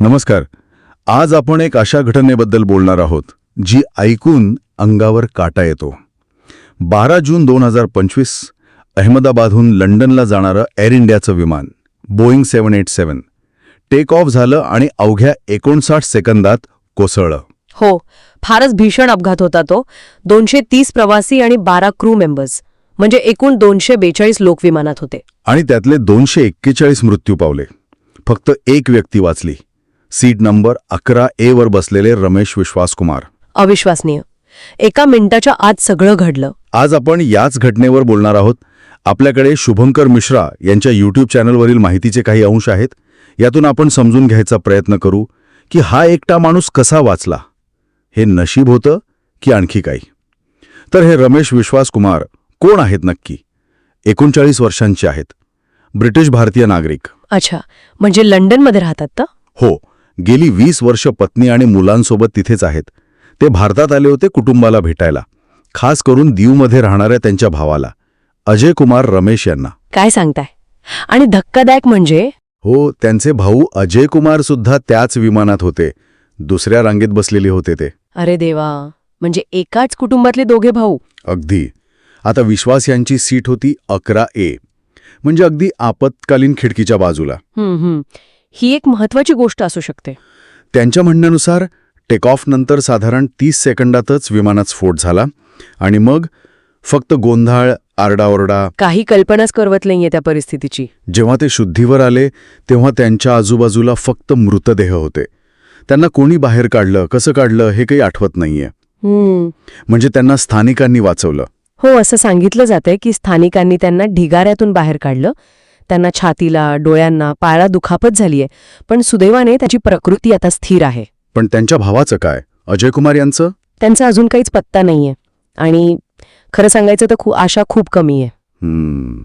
नमस्कार. आज आपण एक अशा घटनेबद्दल बोलणार आहोत जी ऐकून अंगावर काटा येतो. बारा जून दोन हजार पंचवीस अहमदाबादहून लंडनला जाणारं एअर इंडियाचं विमान Boeing seven eight seven take off झालं आणि अवघ्या एकोणसाठ सेकंदात कोसळलं. हो फारच भीषण अपघात होता तो. दोनशे तीस प्रवासी आणि बारा क्रू मेंबर्स म्हणजे एकूण दोनशे बेचाळीस लोक विमानात होते. आणि त्यातले दोनशे एक्केचाळीस मृत्यू पावले. फक्त एक व्यक्ती वाचली. सीट नंबर अकरा ए वर बसलेले रमेश विश्वासकुमार. अविश्वसनीय. एका मिनिटाच्या आत सगळं घडलं. आज आपण याच घटनेवर बोलणार आहोत. आपल्याकडे शुभंकर मिश्रा यांच्या यूट्यूब चॅनलवरील माहितीचे काही अंश आहेत. यातून आपण समजून घ्यायचा प्रयत्न करू की हा एकटा माणूस कसा वाचला. हे नशीब होतं की आणखी काही? तर हे रमेश विश्वास कुमार कोण आहेत नक्की? एकोणचाळीस वर्षांचे आहेत. ब्रिटिश भारतीय नागरिक. अच्छा. म्हणजे लंडनमध्ये राहतात तर? हो. गेली वीस वर्ष पत्नी आणि मुलांसोबत तिथेच आहेत. ते भारतात आले होते कुटुंबाला भेटायला. खास करून दीवमध्ये राहणाऱ्या त्यांच्या भावाला. अजय कुमार रमेश यांना. काय सांगताय? आणि धक्कादायक म्हणजे? हो त्यांचे भाऊ अजय कुमार सुद्धा त्याच विमानात होते. दुसऱ्या रांगेत बसलेले होते ते. अरे देवा. म्हणजे एकाच कुटुंबातले दोघे भाऊ? अगदी. आता विश्वास यांची सीट होती अकरा ए. म्हणजे अगदी आपत्कालीन खिडकीच्या बाजूला. हम्म हम्म. ही एक महत्वाची गोष्ट असू शकते. त्यांच्या म्हणण्यानुसार टेकऑफ नंतर साधारण तीस सेकंदातच विमानात स्फोट झाला आणि मग फक्त गोंधळ आरडाओरडा. काही कल्पनाच करवत नाहीये त्या परिस्थितीची. जेव्हा ते शुद्धीवर आले तेव्हा त्यांच्या आजूबाजूला फक्त मृतदेह होते. त्यांना कोणी बाहेर काढलं कसं काढलं हे काही आठवत नाहीये. म्हणजे त्यांना स्थानिकांनी वाचवलं. हो असं सांगितलं जातंय की स्थानिकांनी त्यांना ढिगाऱ्यातून बाहेर काढलं त्यांना छातीला डोळ्यांना पायाला दुखापत झालीय. पण सुदैवाने त्याची प्रकृती आता स्थिर आहे. पण त्यांच्या भावाचं काय? अजय कुमार यांचं? त्यांचा अजून काहीच पत्ता नाहीये. आणि खरं सांगायचं तर खू आशा खूप कमी आहे हम्म,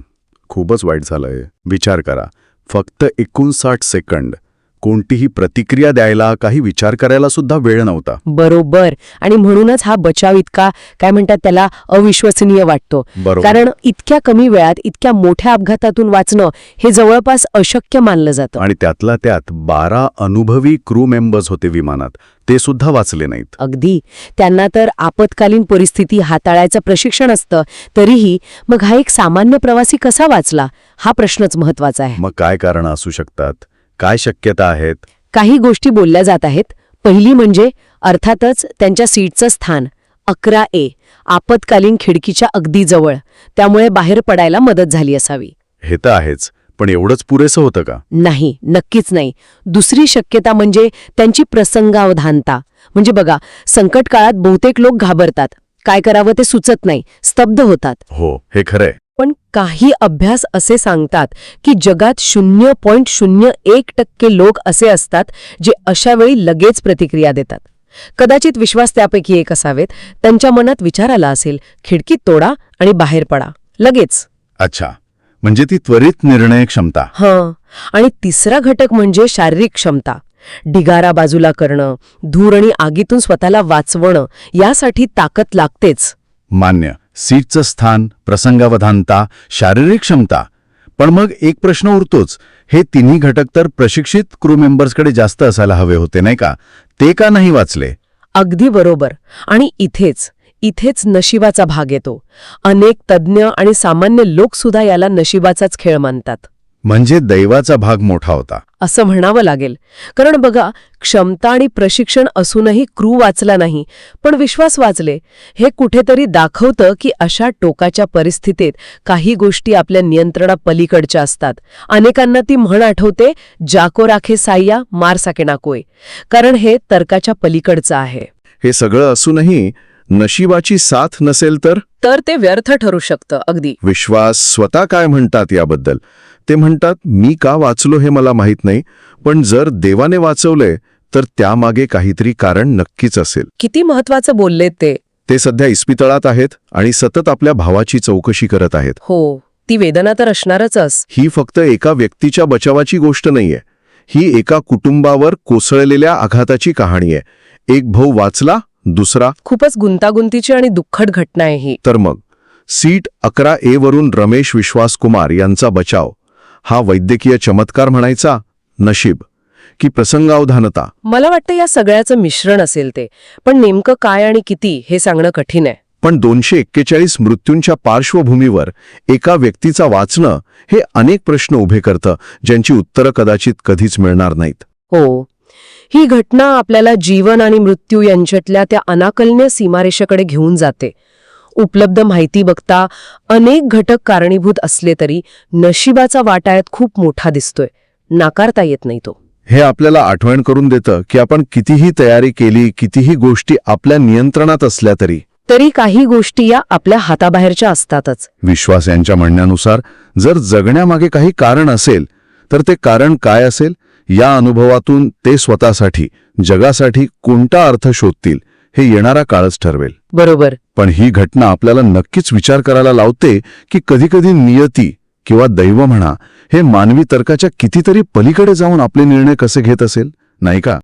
खूपच वाईट झालंय. विचार करा. फक्त एकोणसाठ सेकंड कोणतीही प्रतिक्रिया द्यायला काही विचार करायला सुद्धा वेळ नव्हता. बरोबर. आणि म्हणूनच हा बचाव इतका काय म्हणतात त्याला अविश्वसनीय वाटतो. कारण इतक्या कमी वेळात इतक्या मोठ्या अपघातातून वाचणं हे जवळपास अशक्य मानलं जातं. आणि त्यातला त्यात बारा अनुभवी क्रू मेंबर्स होते विमानात. ते सुद्धा वाचले नाहीत. अगदी. त्यांना तर आपत्कालीन परिस्थिती हाताळायचं प्रशिक्षण असतं तरीही मग हा एक सामान्य प्रवासी कसा वाचला? हा प्रश्नच महत्त्वाचा आहे. मग काय कारणं असू शकतात? काय शक्यता आहेत? काही गोष्टी बोलल्या जात आहेत. पहिली म्हणजे अर्थातच त्यांच्या सीटचं स्थान अकरा ए आपत्कालीन खिडकीच्या अगदी जवळ. त्यामुळे बाहेर पडायला मदत झाली असावी. हे तर आहेच पण एवढंच पुरेसं होतं का? नाही नक्कीच नाही. दुसरी शक्यता म्हणजे त्यांची प्रसंगावधानता. म्हणजे बघा संकट काळात बहुतेक लोक घाबरतात. काय करावं ते सुचत नाही स्तब्ध होतात. हो हे खरंय. पण काही अभ्यास असे सांगतात की जगात शून्य पॉईंट शून्य एक टक्के लोक असे असतात जे अशा वेळी लगेच प्रतिक्रिया देतात. कदाचित विश्वास त्यापैकी एक असावेत. त्यांच्या मनात विचार आला असेल खिडकीत तोडा आणि बाहेर पडा. लगेच. अच्छा. म्हणजे ती त्वरित निर्णय क्षमता. हं. आणि तिसरा घटक म्हणजे शारीरिक क्षमता. ढिगारा बाजूला करणं धूर आणि आगीतून स्वतःला वाचवणं यासाठी ताकद लागतेच. मान्य. सीटचं स्थान प्रसंगावधानता शारीरिक क्षमता. पण मग एक प्रश्न उरतोच. हे तिन्ही घटक तर प्रशिक्षित क्रू मेंबर्सकडे जास्त असायला हवे होते नाही का? ते का नाही वाचले? अगदी बरोबर. आणि इथेच इथेच नशिबाचा भाग येतो. अनेक तज्ज्ञ आणि सामान्य लोकसुद्धा याला नशिबाचाच खेळ मानतात. म्हणजे दैवाचा भाग मोठा होता. असं म्हणावं लागेल. कारण बघा क्षमता आणि प्रशिक्षण असूनही क्रू वाचला नाही. पण विश्वास वाचले. हे कुठेतरी दाखवतं की अशा टोकाच्या परिस्थितीत काही गोष्टी आपल्या नियंत्रणा पलीकडच्या असतात. अनेकांना ती म्हण आठवते जाको राखे साय्या मार साके नाकोय कारण हे तर्काच्या पलीकडचं आहे. हे सगळं असूनही नशिबाची साथ नसेल तर? तर ते व्यर्थ ठरू शकतं अगदी. विश्वास स्वतः काय म्हणतात याबद्दल? ते म्हणतात मी का वाचलो हे मला माहीत नाही पण जर देवाने वाचवलंय तर त्यामागे काहीतरी कारण नक्कीच असेल. किती महत्वाचं बोलले ते. ते सध्या इस्पितळात आहेत आणि सतत आपल्या भावाची चौकशी करत आहेत. हो ती वेदना तर असणारच ही फक्त एका व्यक्तीच्या बचावाची गोष्ट नाहीये. ही एका कुटुंबावर कोसळलेल्या आघाताची कहाणी आहे. एक भाऊ वाचला दुसरा खूपच गुंतागुंतीची आणि दुःखद घटना आहे ही. तर मग? सीट अकरा ए वरून रमेश विश्वास कुमार यांचा बचाव. हा वैद्यकीय चमत्कार म्हणायचा नशीब की प्रसंगावधानता. मला वाटतं या सगळ्याचं मिश्रण असेल ते. पण नेमकं काय आणि किती हे सांगणं कठीण आहे. पण दोनशे एक्केचाळीस मृत्यूंच्या पार्श्वभूमीवर एका व्यक्तीचा वाचणं हे अनेक प्रश्न उभे करतं ज्यांची उत्तरं कदाचित कधीच मिळणार नाहीत. हो. ही घटना आपल्याला जीवन आणि मृत्यू यांच्यातल्या त्या अनाकलन्य सीमारेषेकडे घेऊन जाते. उपलब्ध माहिती बघता अनेक घटक कारणीभूत असले तरी नशिबाचा वाटा यात खूप मोठा दिसतोय. नाकारता येत नाही तो. हे आपल्याला आठवण करून देतं की आपण कितीही तयारी केली कितीही गोष्टी आपल्या नियंत्रणात असल्या तरी. तरी काही गोष्टी या आपल्या हाताबाहेरच्या असतातच. विश्वास यांच्या म्हणण्यानुसार जर जगण्यामागे काही कारण असेल तर ते कारण काय असेल? या अनुभवातून ते स्वतःसाठी जगासाठी कोणता अर्थ शोधतील? हे येणारा काळच ठरवेल. बरोबर. पण ही घटना आपल्याला नक्कीच विचार करायला लावते की कधीकधी नियती किंवा दैव म्हणा हे मानवी तर्काच्या कितीतरी पलीकडे जाऊन आपले निर्णय कसे घेत असेल? नाही का?